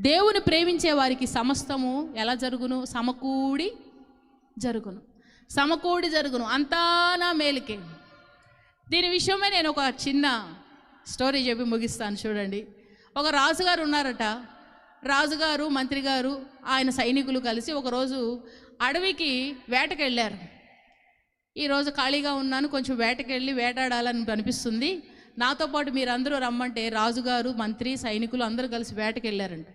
దేవుని ప్రేమించే వారికి సమస్తము ఎలా జరుగును? సమకూడి జరుగును. సమకూడి జరుగును. అంతా నా మేలుకే. దీని విషయమే నేను ఒక చిన్న స్టోరీ చెప్పి ముగిస్తాను చూడండి. ఒక రాజుగారు ఉన్నారట. రాజుగారు మంత్రి గారు ఆయన సైనికులు కలిసి ఒకరోజు అడవికి వేటకెళ్ళారు. ఈరోజు ఖాళీగా ఉన్నాను కొంచెం వేటకెళ్ళి వేటాడాలని అనిపిస్తుంది. నాతో పాటు మీరందరూ రమ్మంటే రాజుగారు మంత్రి సైనికులు అందరూ కలిసి వేటకెళ్ళారంట.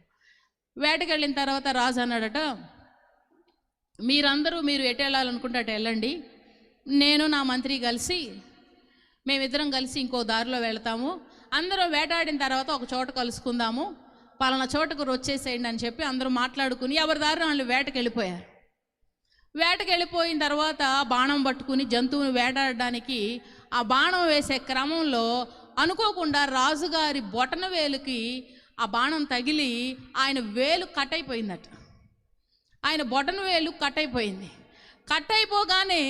వేటకెళ్ళిన తర్వాత రాజు అన్నాడట మీరందరూ మీరు ఎటు వెళ్ళాలనుకుంటే అటు వెళ్ళండి. నేను నా మంత్రి కలిసి మేమిద్దరం కలిసి ఇంకో దారిలో వెళ్తాము. అందరూ వేటాడిన తర్వాత ఒక చోట కలుసుకుందాము. పలానా చోటకు వచ్చేసేయండి అని చెప్పి అందరూ మాట్లాడుకుని ఎవరి దారిన వాళ్ళు వేటకి వెళ్ళిపోయారు వేటకి వెళ్ళిపోయిన తర్వాత బాణం పట్టుకుని జంతువుని వేటాడడానికి ఆ బాణం వేసే క్రమంలో అనుకోకుండా రాజుగారి బొటన వేలుకి ఆ బాణం తగిలి ఆయన వేలు కట్ అయిపోయిందట ఆయన బొటన వేలు కట్ అయిపోయింది కట్ అయిపోగానే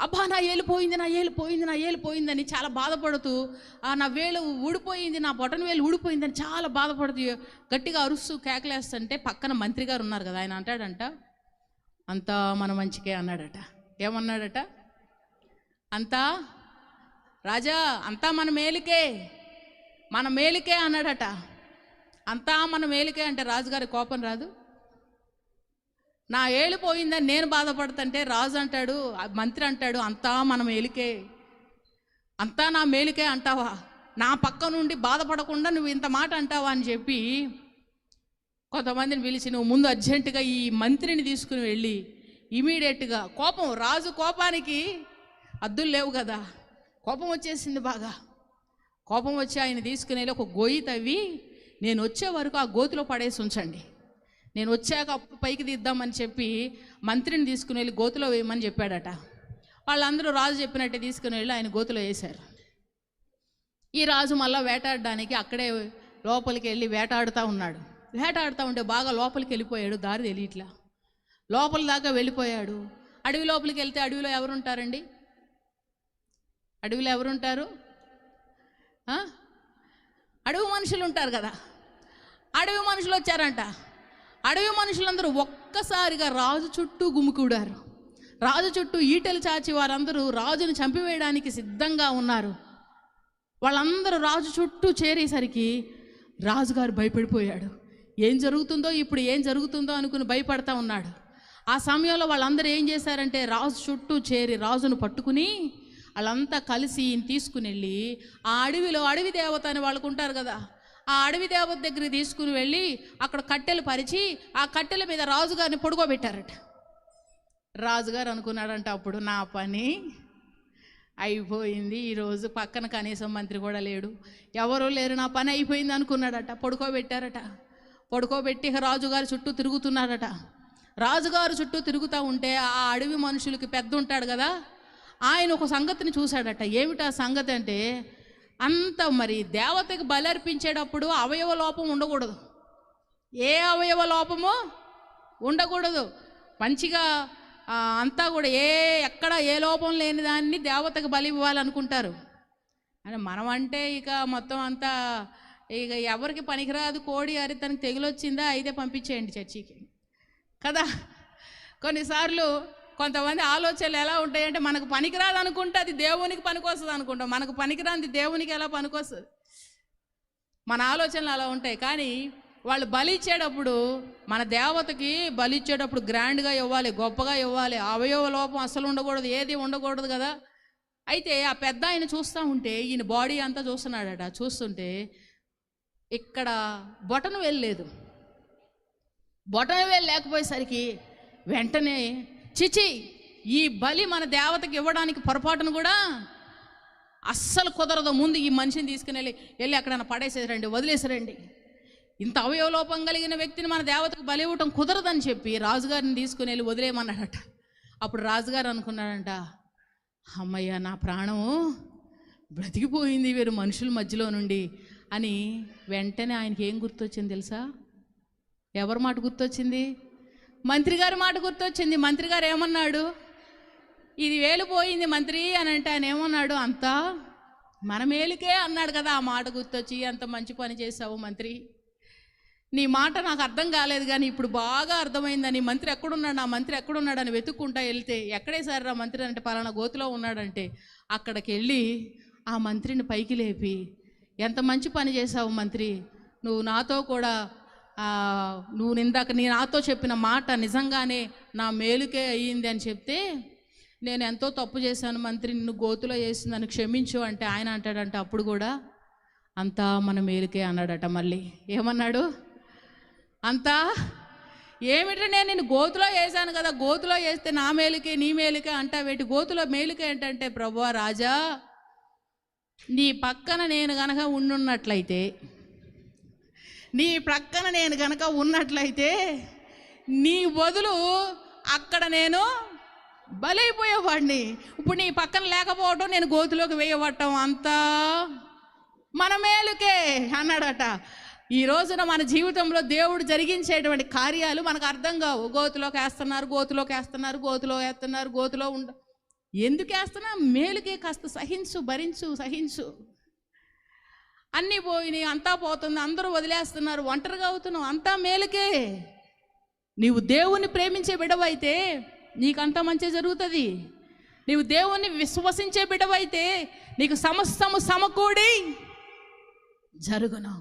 అబ్బా నా ఏలు పోయింది నా ఏలు పోయింది నా ఏలు పోయిందని చాలా బాధపడుతూ ఆ నా వేలు ఊడిపోయింది నా బొటన వేలు ఊడిపోయిందని చాలా బాధపడుతూ గట్టిగా అరుస్తూ కేకలేస్తుంటే పక్కన మంత్రి గారు ఉన్నారు కదా ఆయన అంటాడంట. అంతా మన మంచికే అన్నాడట. ఏమన్నాడట? అంతా రాజా అంతా మన మేలుకే. మన మేలుకే అన్నాడట. అంతా మన మేలుకే అంటే రాజుగారి కోపం రాదు. నా ఏళ్ళు పోయిందని నేను బాధపడుతుంటే రాజు అంటాడు మంత్రి అంటాడు అంతా మన మేలుకే. అంతా నా మేలుకే అంటావా? నా పక్క నుండి బాధపడకుండా నువ్వు ఇంత మాట అంటావా అని చెప్పి కొంతమందిని పిలిచి నువ్వు ముందు అర్జెంటుగా ఈ మంత్రిని తీసుకుని వెళ్ళి ఇమీడియట్గా కోపం రాజు కోపానికి అద్దులు లేవు కదా. కోపం వచ్చేసింది బాగా. కోపం వచ్చి ఆయన తీసుకుని ఒక గొయ్యి తవ్వి నేను వచ్చే వరకు ఆ గోతిలో పడేసి ఉంచండి. నేను వచ్చాక అప్పుడు పైకి తీద్దామని చెప్పి మంత్రిని తీసుకుని వెళ్ళి గోతిలో వేయమని చెప్పాడట. వాళ్ళందరూ రాజు చెప్పినట్టే తీసుకుని వెళ్ళి ఆయన గోతిలో వేశారు. ఈ రాజు మళ్ళీ వేటాడడానికి అక్కడే లోపలికి వెళ్ళి వేటాడుతూ ఉన్నాడు. వేటాడుతూ ఉంటే బాగా లోపలికి వెళ్ళిపోయాడు దారి తెలియట్లా. లోపల దాకా వెళ్ళిపోయాడు. అడవి లోపలికి వెళ్తే అడవిలో ఎవరుంటారండి? అడవిలో ఎవరుంటారు? అడవి మనుషులు ఉంటారు కదా. అడవి మనుషులు వచ్చారంట అడవి మనుషులందరూ ఒక్కసారిగా రాజు చుట్టూ గుమికూడారు. రాజు చుట్టూ ఈటలు చాచి వారందరూ రాజును చంపివేయడానికి సిద్ధంగా ఉన్నారు. వాళ్ళందరూ రాజు చుట్టూ చేరేసరికి రాజుగారు భయపడిపోయాడు. ఏం జరుగుతుందో ఇప్పుడు ఏం జరుగుతుందో అనుకుని భయపడతా ఉన్నాడు. ఆ సమయంలో వాళ్ళందరూ ఏం చేశారంటే రాజు చుట్టూ చేరి రాజును పట్టుకుని వాళ్ళంతా కలిసి ఈయన తీసుకుని వెళ్ళి ఆ అడవిలో అడవి దేవత అని వాళ్ళకు ఉంటారు కదా ఆ అడవి దేవత దగ్గర తీసుకుని వెళ్ళి అక్కడ కట్టెలు పరిచి ఆ కట్టెల మీద రాజుగారిని పొడుకోబెట్టారట. రాజుగారు అనుకున్నాడంట అప్పుడు నా పని అయిపోయింది ఈరోజు పక్కన కనీసం మంత్రి కూడా లేడు ఎవరూ లేరు నా పని అయిపోయింది అనుకున్నాడట పడుకోబెట్టారట. పడుకోబెట్టి రాజుగారు రాజుగారి చుట్టూ తిరుగుతున్నాడట రాజుగారు చుట్టూ తిరుగుతూ ఉంటే ఆ అడవి మనుషులకి పెద్ద ఉంటాడు కదా ఆయన ఒక సంగతిని చూశాడట. ఏమిటా సంగతి అంటే అంత మరి దేవతకి బలర్పించేటప్పుడు అవయవ లోపం ఉండకూడదు. ఏ అవయవ లోపము ఉండకూడదు. మంచిగా అంతా కూడా ఏ ఎక్కడ ఏ లోపం లేని దాన్ని దేవతకు బలి ఇవ్వాలనుకుంటారు. అని మనం అంటే ఇక మొత్తం అంతా ఇక ఎవరికి పనికిరాదు. కోడి అరి తనకి తెగులొచ్చిందా? అయితే పంపించేయండి చర్చికి. కదా? కొన్నిసార్లు కొంతమంది ఆలోచనలు ఎలా ఉంటాయంటే మనకు పనికిరాదు అనుకుంటే అది దేవునికి పనికొస్తుంది అనుకుంటాం. మనకు పనికిరాంది దేవునికి ఎలా పనికొస్తుంది? మన ఆలోచనలు అలా ఉంటాయి. కానీ వాళ్ళు బలి ఇచ్చేటప్పుడు మన దేవతకి బలి ఇచ్చేటప్పుడు గ్రాండ్గా ఇవ్వాలి గొప్పగా ఇవ్వాలి అవయవ లోపం అసలు ఉండకూడదు ఏది ఉండకూడదు కదా. అయితే ఆ పెద్ద ఆయన చూస్తూ ఉంటే ఈయన బాడీ అంతా చూస్తున్నాడట. చూస్తుంటే ఇక్కడ బొటను వెళ్ళలేదు బొటన వెళ్ళలేకపోయేసరికి లేకపోయేసరికి వెంటనే చిచి ఈ బలి మన దేవతకి ఇవ్వడానికి పొరపాటును కూడా అస్సలు కుదరదు. ముందు ఈ మనిషిని తీసుకుని వెళ్ళి వెళ్ళి అక్కడ పడేసేసరండి వదిలేసరండి. ఇంత అవయవలోపం కలిగిన వ్యక్తిని మన దేవతకు బలి ఇవ్వటం కుదరదని చెప్పి రాజుగారిని తీసుకుని వెళ్ళి వదిలేయమన్నాడట. అప్పుడు రాజుగారు అనుకున్నాడంట అమ్మయ్య నా ప్రాణము బ్రతికిపోయింది వీరు మనుషుల మధ్యలో నుండి అని వెంటనే ఆయనకి ఏం గుర్తొచ్చింది తెలుసా? ఎవరి మాట గుర్తొచ్చింది? మంత్రి గారి మాట గుర్తొచ్చింది. మంత్రి గారు ఏమన్నాడు? ఇది వేలు పోయింది మంత్రి అని అంటే ఆయన ఏమన్నాడు? అంతా మన మేలుకే అన్నాడు కదా. ఆ మాట గుర్తొచ్చి అంత మంచి పని చేసావు మంత్రి. నీ మాట నాకు అర్థం కాలేదు కానీ ఇప్పుడు బాగా అర్థమైందని మంత్రి ఎక్కడున్నాడు? నా మంత్రి ఎక్కడున్నాడని వెతుక్కుంటా వెళ్తే ఎక్కడేసారు ఆ మంత్రి? అంటే పలానా గోతులో ఉన్నాడంటే అక్కడికి వెళ్ళి ఆ మంత్రిని పైకి లేపి ఎంత మంచి పని చేసావు మంత్రి. నువ్వు నాతో కూడా నువ్వు ఇందాక నీ నాతో చెప్పిన మాట నిజంగానే నా మేలుకే అయ్యింది అని చెప్తే నేను ఎంతో తప్పు చేశాను మంత్రి నిన్ను గోతులో వేసి నన్ను క్షమించు అంటే ఆయన అంటాడంట అప్పుడు కూడా అంతా మన మేలుకే అన్నాడట మళ్ళీ. ఏమన్నాడు? అంతా ఏమిటి నేను నేను గోతులో వేసాను కదా గోతులో వేస్తే నా మేలుకే నీ మేలుకే అంటావేటి గోతులో మేలుకే ఏంటంటే ప్రభువ రాజా నీ పక్కన నేను గనక ఉండున్నట్లయితే నీ ప్రక్కన నేను కనుక ఉన్నట్లయితే నీ బదులు అక్కడ నేను బలైపోయేవాడిని. ఇప్పుడు నీ పక్కన లేకపోవడం నేను గోతులోకి వేయబట్టం అంతా మన మేలుకే అన్నాడట. ఈ రోజున మన జీవితంలో దేవుడు జరిగించేటువంటి కార్యాలు మనకు అర్థం కావు. గోతులోకి వేస్తున్నారు గోతులోకి వేస్తున్నారు గోతులో వేస్తున్నారు గోతులో ఉండ ఎందుకు వేస్తున్నా? మేలుకే కాస్త సహించు భరించు సహించు. అన్నీ పోయినాయి అంతా పోతుంది అందరూ వదిలేస్తున్నారు. ఒంటరిగా అవుతున్నావు అంతా మేలుకే. నీవు దేవుణ్ణి ప్రేమించే బిడవైతే నీకంతా మంచి జరుగుతుంది. నీవు దేవుణ్ణి విశ్వసించే బిడవైతే నీకు సమస్తము సమకూడి జరుగును.